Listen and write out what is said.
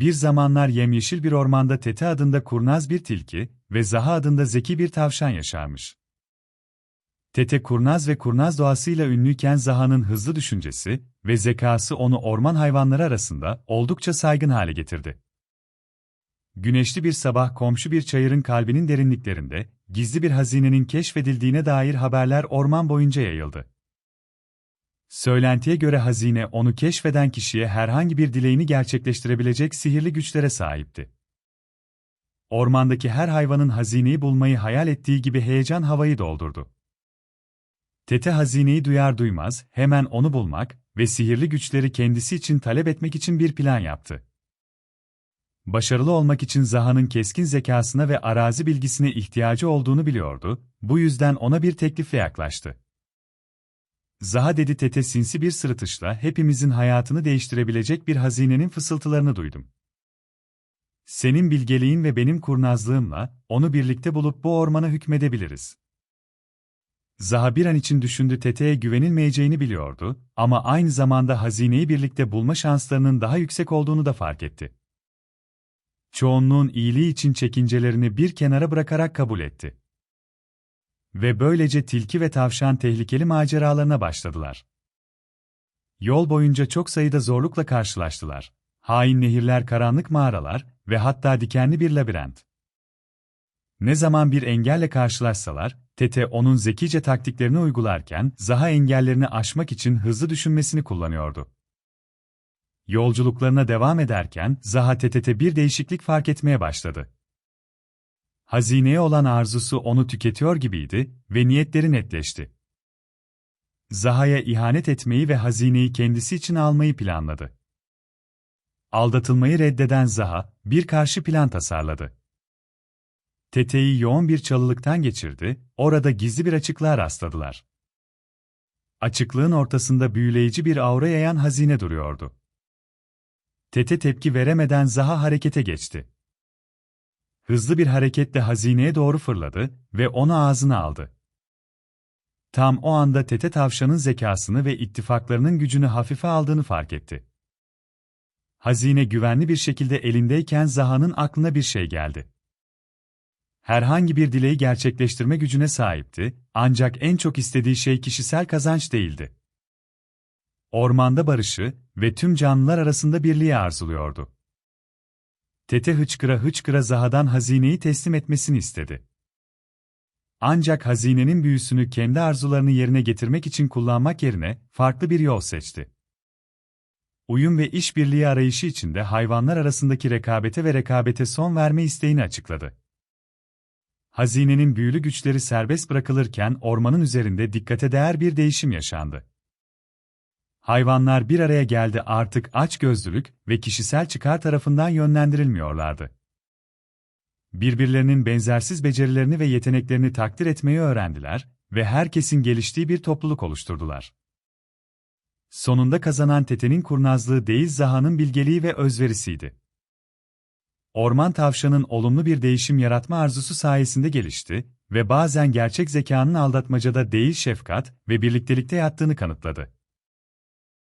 Bir zamanlar yemyeşil bir ormanda Tete adında kurnaz bir tilki ve Zaha adında zeki bir tavşan yaşarmış. Tete kurnaz ve kurnaz doğasıyla ünlüyken Zaha'nın hızlı düşüncesi ve zekası onu orman hayvanları arasında oldukça saygın hale getirdi. Güneşli bir sabah komşu bir çayırın kalbinin derinliklerinde, gizli bir hazinenin keşfedildiğine dair haberler orman boyunca yayıldı. Söylentiye göre hazine onu keşfeden kişiye herhangi bir dileğini gerçekleştirebilecek sihirli güçlere sahipti. Ormandaki her hayvanın hazineyi bulmayı hayal ettiği gibi heyecan havayı doldurdu. Tete hazineyi duyar duymaz hemen onu bulmak ve sihirli güçleri kendisi için talep etmek için bir plan yaptı. Başarılı olmak için Zaha'nın keskin zekasına ve arazi bilgisine ihtiyacı olduğunu biliyordu, bu yüzden ona bir teklifle yaklaştı. Zaha dedi Tete sinsi bir sırıtışla hepimizin hayatını değiştirebilecek bir hazinenin fısıltılarını duydum. Senin bilgeliğin ve benim kurnazlığımla, onu birlikte bulup bu ormana hükmedebiliriz. Zaha bir an için düşündü Tete'ye güvenilmeyeceğini biliyordu ama aynı zamanda hazineyi birlikte bulma şanslarının daha yüksek olduğunu da fark etti. Çoğunluğun iyiliği için çekincelerini bir kenara bırakarak kabul etti. Ve böylece tilki ve tavşan tehlikeli maceralarına başladılar. Yol boyunca çok sayıda zorlukla karşılaştılar. Hain nehirler, karanlık mağaralar ve hatta dikenli bir labirent. Ne zaman bir engelle karşılaşsalar, Tete onun zekice taktiklerini uygularken, Zaha engellerini aşmak için hızlı düşünmesini kullanıyordu. Yolculuklarına devam ederken, Zaha Tete'te bir değişiklik fark etmeye başladı. Hazineye olan arzusu onu tüketiyor gibiydi ve niyetleri netleşti. Zaha'ya ihanet etmeyi ve hazineyi kendisi için almayı planladı. Aldatılmayı reddeden Zaha, bir karşı plan tasarladı. Tete'yi yoğun bir çalılıktan geçirdi, orada gizli bir açıklığa rastladılar. Açıklığın ortasında büyüleyici bir aura yayan hazine duruyordu. Tete tepki veremeden Zaha harekete geçti. Hızlı bir hareketle hazineye doğru fırladı ve onu ağzına aldı. Tam o anda Tete tavşanın zekasını ve ittifaklarının gücünü hafife aldığını fark etti. Hazine güvenli bir şekilde elindeyken Zaha'nın aklına bir şey geldi. Herhangi bir dileği gerçekleştirme gücüne sahipti, ancak en çok istediği şey kişisel kazanç değildi. Ormanda barışı ve tüm canlılar arasında birliği arzuluyordu. Tete hıçkıra hıçkıra Zaha'dan hazineyi teslim etmesini istedi. Ancak hazinenin büyüsünü kendi arzularını yerine getirmek için kullanmak yerine farklı bir yol seçti. Uyum ve işbirliği arayışı içinde hayvanlar arasındaki rekabete ve rekabete son verme isteğini açıkladı. Hazinenin büyülü güçleri serbest bırakılırken ormanın üzerinde dikkate değer bir değişim yaşandı. Hayvanlar bir araya geldi artık açgözlülük ve kişisel çıkar tarafından yönlendirilmiyorlardı. Birbirlerinin benzersiz becerilerini ve yeteneklerini takdir etmeyi öğrendiler ve herkesin geliştiği bir topluluk oluşturdular. Sonunda kazanan Tete'nin kurnazlığı değil Zaha'nın bilgeliği ve özverisiydi. Orman tavşanın olumlu bir değişim yaratma arzusu sayesinde gelişti ve bazen gerçek zekanın aldatmacada değil şefkat ve birliktelikte yattığını kanıtladı.